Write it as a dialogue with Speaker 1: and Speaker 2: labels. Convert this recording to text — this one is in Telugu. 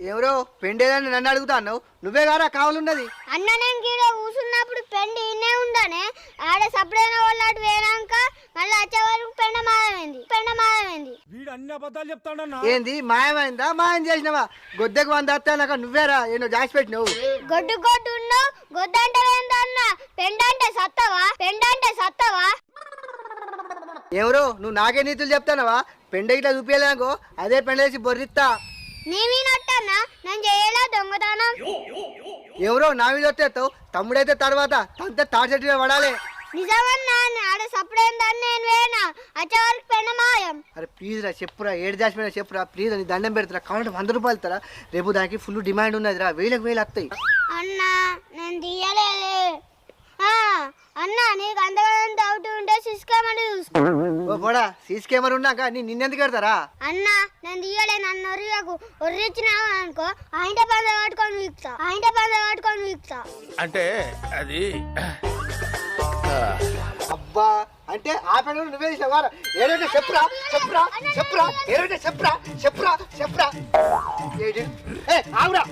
Speaker 1: ఎవరో పెండేదని నన్ను అడుగుతా అన్నావు నువ్వే గారా కావాలన్నది.
Speaker 2: అన్న నేను గీడ కూర్చున్నప్పుడు పెండి ఇన్నే ఉండానే? ఆడ సపడైన వాళ్ళు అటు వేరాక మళ్ళీ వచ్చే వరకు పెండ మాయమైంది పెండ మాయమైంది
Speaker 3: వీడు అన్ని అబద్ధాలు చెప్తాడన్నా?
Speaker 1: ఏంది మాయమైందా? మాయం చేసినావా? గొద్దెకు వంద వస్తానక నువ్వేరా ఏదో దాచిపెట్టినావు
Speaker 2: గొడ్డు గొడ్డు ఉన్నావు గొద్దంటే ఏందన్న పెండ అంటే సత్తవా? పెండ అంటే సత్తవా?
Speaker 1: ఎవరో నువ్వు నాకే నీతులు చెప్తానవా? పెండ ఇట్లా చూపించలేనుకో అదే పెండేసి బొర్రిత్తా.
Speaker 2: నేమీనట్టన్నా నేను చేయలే దొంగతనం?
Speaker 1: ఎవరో నా మీద వచ్చేస్తావు తమ్ముడైతే తర్వాత తంతే తాడి చెట్టు మీద పడాలి.
Speaker 2: నిజమన్నా ఆడ సపడైందని నేను వేనా వచ్చే వరకు పెండ మాయం.
Speaker 1: అరే ప్లీజ్ రా చెప్పురా ఏడు దాచిపోయినా చెప్పురా ప్లీజ్ నీ దండం పెడతారా? కావాలంటే వంద రూపాయలు ఇస్తారా? రేపు దానికి ఫుల్ డిమాండ్ ఉన్నది రా వేలకు వేలు వస్తాయి.
Speaker 2: అన్నా నేను తీయలేదే.
Speaker 1: ఓ పోడా సీసీ కెమెరా ఉన్నాక నీ నిన్నెందుకు కడతారా
Speaker 2: అన్నా నేను తీయలే నన్ను ఒరియకు ఒర్రిచ్చినావు అనుకో ఆయన పంద పట్టుకొని వీక్తా ఆయన పంద పట్టుకొని వీక్తా
Speaker 4: అంటే అది
Speaker 1: అబ్బా అంటే ఆ పెళ్ళ నువ్వే చేసావా ఏడంటే చెప్పురా చెప్పురా చెప్పురా ఏడంటే చెప్పురా చెప్పురా చెప్పురా. ఏ ఆగురా.